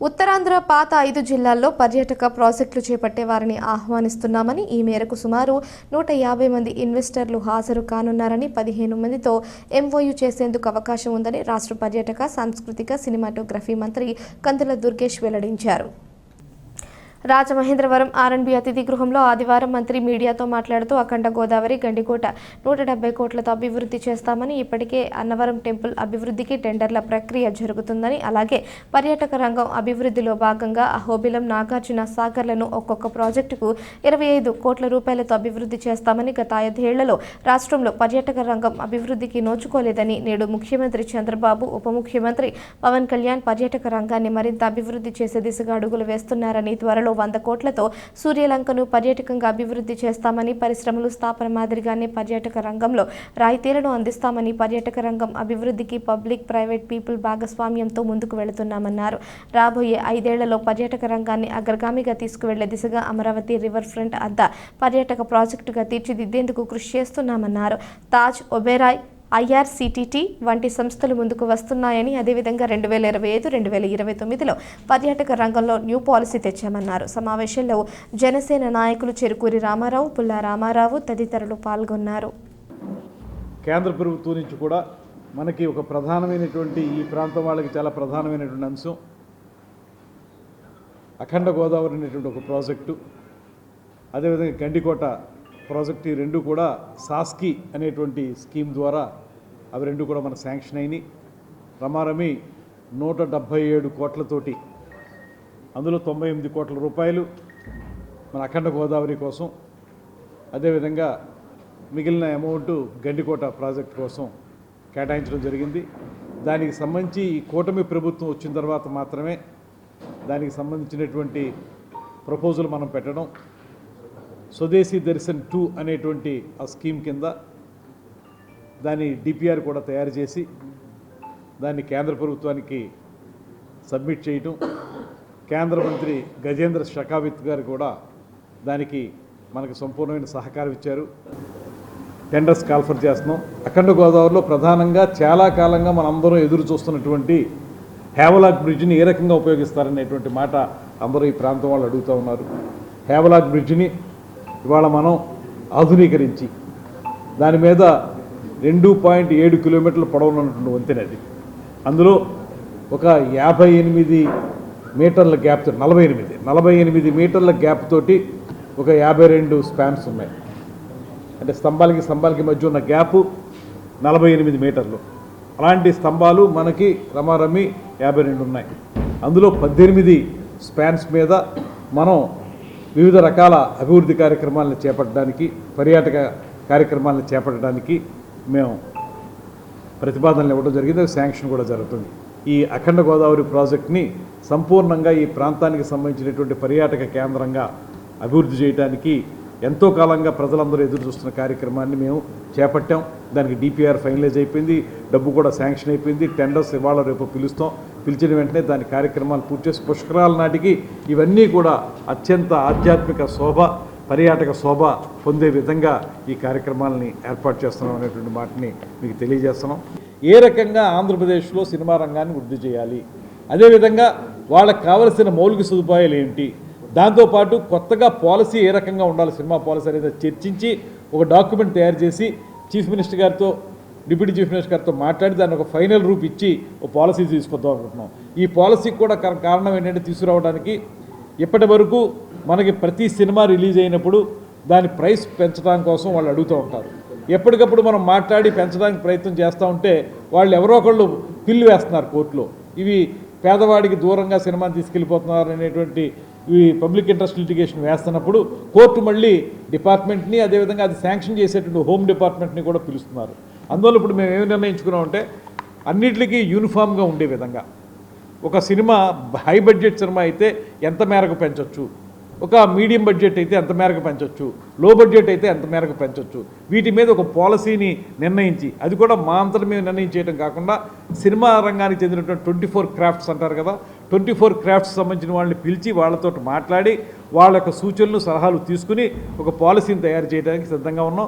ఉత్తరాంధ్ర పాత ఐదు జిల్లాల్లో పర్యాటక ప్రాజెక్టులు చేపట్టే వారిని ఆహ్వానిస్తున్నామని ఈ మేరకు సుమారు నూట యాభై మంది ఇన్వెస్టర్లు హాజరు కానున్నారని పదిహేను మందితో ఎంఓయూ చేసేందుకు అవకాశం ఉందని రాష్ట్ర పర్యాటక సాంస్కృతిక సినిమాటోగ్రఫీ మంత్రి కందుల దుర్గేష్ వెల్లడించారు. రాజమహేంద్రవరం ఆర్ఎన్బి అతిథి గృహంలో ఆదివారం మంత్రి మీడియాతో మాట్లాడుతూ అఖండ గోదావరి గండికోట నూట డెబ్బై కోట్లతో అభివృద్ధి చేస్తామని ఇప్పటికే అన్నవరం టెంపుల్ అభివృద్ధికి టెండర్ల ప్రక్రియ జరుగుతుందని అలాగే పర్యాటక రంగం అభివృద్ధిలో భాగంగా అహోబిలం నాగార్జున సాగర్లను ఒక్కొక్క ప్రాజెక్టుకు ఇరవై ఐదు కోట్ల రూపాయలతో అభివృద్ధి చేస్తామని గత ఐదేళ్ళలో రాష్ట్రంలో పర్యాటక రంగం అభివృద్ధికి నోచుకోలేదని నేడు ముఖ్యమంత్రి చంద్రబాబు ఉప ముఖ్యమంత్రి పవన్ కళ్యాణ్ పర్యాటక రంగాన్ని మరింత అభివృద్ధి చేసే దిశగా అడుగులు వేస్తున్నారని త్వరలో వంద కోట్లతో సూర్యలంకను పర్యాటకంగా అభివృద్ధి చేస్తామని పరిశ్రమలు స్థాపన మాదిరిగానే పర్యాటక రంగంలో రాయితీలను అందిస్తామని పర్యాటక రంగం అభివృద్ధికి పబ్లిక్ ప్రైవేట్ పీపుల్ భాగస్వామ్యంతో ముందుకు వెళుతున్నామన్నారు. రాబోయే ఐదేళ్ళలో పర్యాటక రంగాన్ని అగ్రగామిగా తీసుకువెళ్ళే దిశగా అమరావతి రివర్ ఫ్రంట్ అద్ద పర్యాటక ప్రాజెక్టుగా తీర్చిదిద్దేందుకు కృషి చేస్తున్నామన్నారు. తాజ్ ఒబెరాయ్ ఐఆర్సీటీటీ వంటి సంస్థలు ముందుకు వస్తున్నాయని అదేవిధంగా రెండు వేల ఇరవై ఐదు రెండు వేల ఇరవై తొమ్మిదిలో పర్యాటక రంగంలో న్యూ పాలసీ తెచ్చామన్నారు. సమావేశంలో జనసేన నాయకులు చెరుకూరి రామారావు పుల్లా రామారావు తదితరులు పాల్గొన్నారు. కేంద్ర ప్రభుత్వం నుంచి కూడా మనకి ఒక ప్రధానమైనటువంటి ఈ ప్రాంతం వాళ్ళకి చాలా ప్రధానమైనటువంటి అంశం. అఖండ గోదావరి అనేటువంటి ఒక ప్రాజెక్టు. అదేవిధంగా గండికోట ప్రాజెక్ట్ ఈ రెండు కూడా సాస్కి అనేటువంటి స్కీమ్ ద్వారా అవి రెండు కూడా మనకు శాంక్షన్ అయినాయి. రమారమి నూట డెబ్భై ఏడు కోట్లతోటి అందులో తొంభై ఎనిమిది కోట్ల రూపాయలు మన అఖండ గోదావరి కోసం అదేవిధంగా మిగిలిన అమౌంట్ గండికోట ప్రాజెక్ట్ కోసం కేటాయించడం జరిగింది. దానికి సంబంధించి ఈ కూటమి ప్రభుత్వం వచ్చిన తర్వాత మాత్రమే దానికి సంబంధించినటువంటి ప్రపోజల్ మనం పెట్టడం. స్వదేశీ దర్శన్ టూ అనేటువంటి ఆ స్కీమ్ కింద దాని డిపిఆర్ కూడా తయారు చేసి దాన్ని కేంద్ర ప్రభుత్వానికి సబ్మిట్ చేయటం కేంద్ర మంత్రి గజేంద్ర షకావిత్ గారు కూడా దానికి మనకు సంపూర్ణమైన సహకారం ఇచ్చారు. టెండర్స్ కాల్ఫర్ చేస్తున్నాం. అఖండ గోదావరిలో ప్రధానంగా చాలా కాలంగా మనందరం ఎదురు చూస్తున్నటువంటి హేవలాక్ బ్రిడ్జిని ఏ రకంగా ఉపయోగిస్తారనేటువంటి మాట అందరూ ఈ ప్రాంతం వాళ్ళు అడుగుతూ ఉన్నారు. హేవలాక్ బ్రిడ్జిని ఇవాళ మనం ఆధునీకరించి దాని మీద రెండు పాయింట్ ఏడు కిలోమీటర్ల పొడవునటువంటి వంతెన అది. అందులో ఒక యాభై ఎనిమిది మీటర్ల గ్యాప్ తోటి నలభై ఎనిమిది నలభై ఎనిమిది మీటర్ల గ్యాప్ తోటి ఒక యాభై రెండు స్పాన్స్ ఉన్నాయి. అంటే స్తంభాలకి స్తంభాలకి మధ్య ఉన్న గ్యాప్ నలభై ఎనిమిది మీటర్లు. అలాంటి స్తంభాలు మనకి రమారమి యాభై రెండు ఉన్నాయి. అందులో పద్దెనిమిది స్పాన్స్ మీద మనం వివిధ రకాల అభివృద్ధి కార్యక్రమాలను చేపట్టడానికి పర్యాటక కార్యక్రమాలను చేపట్టడానికి మేము ప్రతిపాదనలు ఇవ్వడం జరిగింది. శాంక్షన్ కూడా జరుగుతుంది. ఈ అఖండ గోదావరి ప్రాజెక్ట్ని సంపూర్ణంగా ఈ ప్రాంతానికి సంబంధించినటువంటి పర్యాటక కేంద్రంగా అభివృద్ధి చేయడానికి ఎంతో కాలంగా ప్రజలందరూ ఎదురు చూస్తున్న కార్యక్రమాన్ని మేము చేపట్టాం. దానికి డిపిఆర్ ఫైనలైజ్ అయిపోయింది. డబ్బు కూడా శాంక్షన్ అయిపోయింది. టెండర్స్ ఇవాళ రేపు పిలుస్తాం. పిలిచిన వెంటనే దాని కార్యక్రమాలు పూర్తి చేసి పుష్కరాల నాటికి ఇవన్నీ కూడా అత్యంత ఆధ్యాత్మిక శోభ పర్యాటక శోభ పొందే విధంగా ఈ కార్యక్రమాలని ఏర్పాటు చేస్తున్నాం అనేటువంటి మాటని మీకు తెలియజేస్తున్నాం. ఏ రకంగా ఆంధ్రప్రదేశ్లో సినిమా రంగాన్ని వృద్ధి చేయాలి? అదేవిధంగా వాళ్ళకి కావలసిన మౌలిక సదుపాయాలు ఏంటి? దాంతోపాటు కొత్తగా పాలసీ ఏ రకంగా ఉండాలి? సినిమా పాలసీ అనేది చర్చించి ఒక డాక్యుమెంట్ తయారు చేసి చీఫ్ మినిస్టర్ గారితో డిప్యూటీ చీఫ్ మినిస్టర్ గారితో మాట్లాడి దాన్ని ఒక ఫైనల్ రూప్ ఇచ్చి ఒక పాలసీ తీసుకొద్దాం అనుకుంటున్నాం. ఈ పాలసీకి కూడా కారణం ఏంటంటే తీసుకురావడానికి ఇప్పటి వరకు మనకి ప్రతి సినిమా రిలీజ్ అయినప్పుడు దాని ప్రైస్ పెంచడం కోసం వాళ్ళు అడుగుతూ ఉంటారు. ఎప్పటికప్పుడు మనం మాట్లాడి పెంచడానికి ప్రయత్నం చేస్తూ ఉంటే వాళ్ళు ఎవరో ఒకళ్ళు పిల్లు వేస్తున్నారు కోర్టులో. ఇవి పేదవాడికి దూరంగా సినిమాని తీసుకెళ్ళిపోతున్నారు అనేటువంటి ఈ పబ్లిక్ ఇంట్రెస్ట్ లిటిగేషన్ వేస్తున్నప్పుడు కోర్టు మళ్ళీ డిపార్ట్మెంట్ని అదేవిధంగా అది శాంక్షన్ చేసేటువంటి హోమ్ డిపార్ట్మెంట్ని కూడా పిలుస్తున్నారు. అందువల్ల ఇప్పుడు మేము ఏమి నిర్ణయించుకున్నామంటే అన్నిటికీ యూనిఫామ్గా ఉండే విధంగా. ఒక సినిమా హై బడ్జెట్ సినిమా అయితే ఎంత మేరకు పెంచవచ్చు ఒక మీడియం బడ్జెట్ అయితే ఎంత మేరకు పెంచవచ్చు లో బడ్జెట్ అయితే ఎంత మేరకు పెంచవచ్చు వీటి మీద ఒక పాలసీని నిర్ణయించి అది కూడా మా అంతటి మేము నిర్ణయించేయడం కాకుండా సినిమా రంగానికి చెందినటువంటి ట్వంటీ ఫోర్ క్రాఫ్ట్స్ అంటారు కదా ట్వంటీ ఫోర్ క్రాఫ్ట్స్ సంబంధించిన వాళ్ళని పిలిచి వాళ్ళతో మాట్లాడి వాళ్ళ యొక్క సూచనలు సలహాలు తీసుకుని ఒక పాలసీని తయారు చేయడానికి సిద్ధంగా ఉన్నాం.